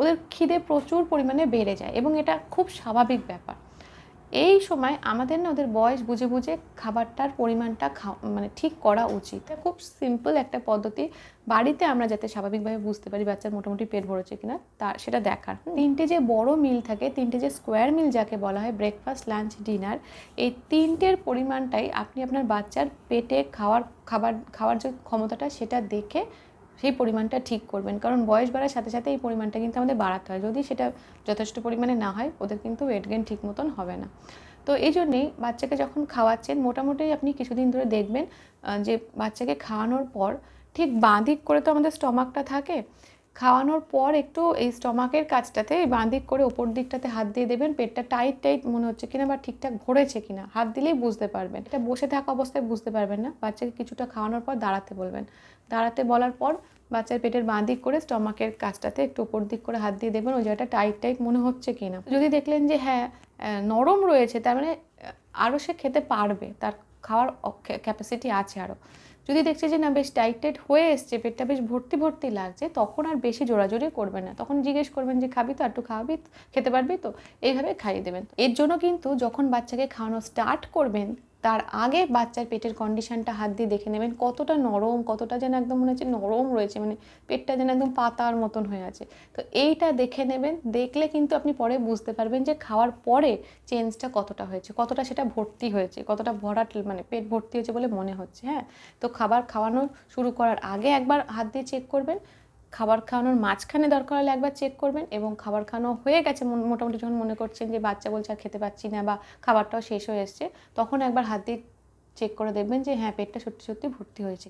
ওদের খিদে প্রচুর পরিমাণে বেড়ে যায় এবং এটা খুব স্বাভাবিক ব্যাপার। এই সময় আমাদের না ওদের বয়স বুঝে বুঝে খাবারটার পরিমাণটা মানে ঠিক করা উচিত। খুব সিম্পল একটা পদ্ধতি। বাড়িতে আমরা যাতে স্বাভাবিকভাবে বুঝতে পারি বাচ্চার মোটামুটি পেট ভরেছে কিনা, তা সেটা দেখার। তিনটে যে বড় মিল থাকে, তিনটে যে স্কোয়ার মিল যাকে বলা হয় ব্রেকফাস্ট লাঞ্চ ডিনার এই তিনটের পরিমাণটাই আপনি আপনার বাচ্চার পেটে খাওয়ার, খাবার, খাওয়ার যে ক্ষমতাটা সেটা দেখে সেই পরিমাণটা ঠিক করবেন। কারণ বয়স বাড়ার সাথে সাথে এই পরিমাণটা কিন্তু আমাদের বাড়াতে হয়। যদি সেটা যথেষ্ট পরিমাণে না হয়, ওদের কিন্তু ওয়েট গেন ঠিক মতন হবে না। তো এই জন্যেই বাচ্চাকে যখন খাওয়াচ্ছেন, মোটামুটি আপনি কিছুদিন ধরে দেখবেন যে বাচ্চাকে খাওয়ানোর পর ঠিক বাঁ দিক করে তো আমাদের স্টমাকটা থাকে খাওয়ানোর পর একটু এই স্টমাকের কাজটাতে এই বাঁ দিক করে ওপর দিকটাতে হাত দিয়ে দেবেন, পেটটা টাইট টাইট মনে হচ্ছে কিনা বা ঠিকঠাক ভরেছে কিনা। হাত দিলেই বুঝতে পারবেন। এটা বসে থাকা অবস্থায় বুঝতে পারবেন না। বাচ্চাকে কিছুটা খাওয়ানোর পর দাঁড়াতে বলবেন। দাঁড়াতে বলার পর বাচ্চার পেটের বাঁ দিক করে স্টমাকের কাজটাতে একটু ওপর দিক করে হাত দিয়ে দেবেন, ওই জায়গাটা টাইট টাইট মনে হচ্ছে কিনা। যদি দেখলেন যে হ্যাঁ নরম রয়েছে, তার মানে আরও সে খেতে পারবে, তার খাওয়ার ক্যাপাসিটি আছে আরও যদি দেখছে যে না বেশ টাইট টাইট হয়ে এসছে, পেটটা বেশ ভর্তি ভর্তি লাগছে, তখন আর বেশি জোরাজোরি করবেন না। তখন জিজ্ঞেস করবেন যে, খাবি তো? একটু খাওয়াবি? খেতে পারবি তো? এইভাবে খাইয়ে দেবেন। এর জন্য কিন্তু যখন বাচ্চাকে খাওয়ানো স্টার্ট করবেন তার আগে বাচ্চার পেটের কন্ডিশনটা হাত দিয়ে দেখে নেবেন, কতটা নরম, কতটা যেন একদম মনে হচ্ছে নরম রয়েছে মানে পেটটা যেন একদম পাতার মতন হয়ে আছে। তো এইটা দেখে নেবেন, দেখলে কিন্তু আপনি পরে বুঝতে পারবেন যে খাওয়ার পরে চেঞ্জটা কতটা হয়েছে, কতটা সেটা ভর্তি হয়েছে, কতটা ভরাট মানে পেট ভর্তি হয়েছে বলে মনে হচ্ছে হ্যাঁ? তো খাবার খাওয়ানো শুরু করার আগে একবার হাত দিয়ে চেক করবেন খাবার খাওয়ানোর মাঝখানে দরকার হলে একবার চেক করবেন এবং খাবার খাওয়ানো হয়ে গেছে মোটামুটি যখন মনে করছেন যে বাচ্চা বলছে আর খেতে পাচ্ছি না বা খাবারটাও শেষ হয়ে এসছে, তখন একবার হাত দিয়ে চেক করে দেখবেন যে হ্যাঁ পেটটা সত্যি সত্যি ভর্তি হয়েছে।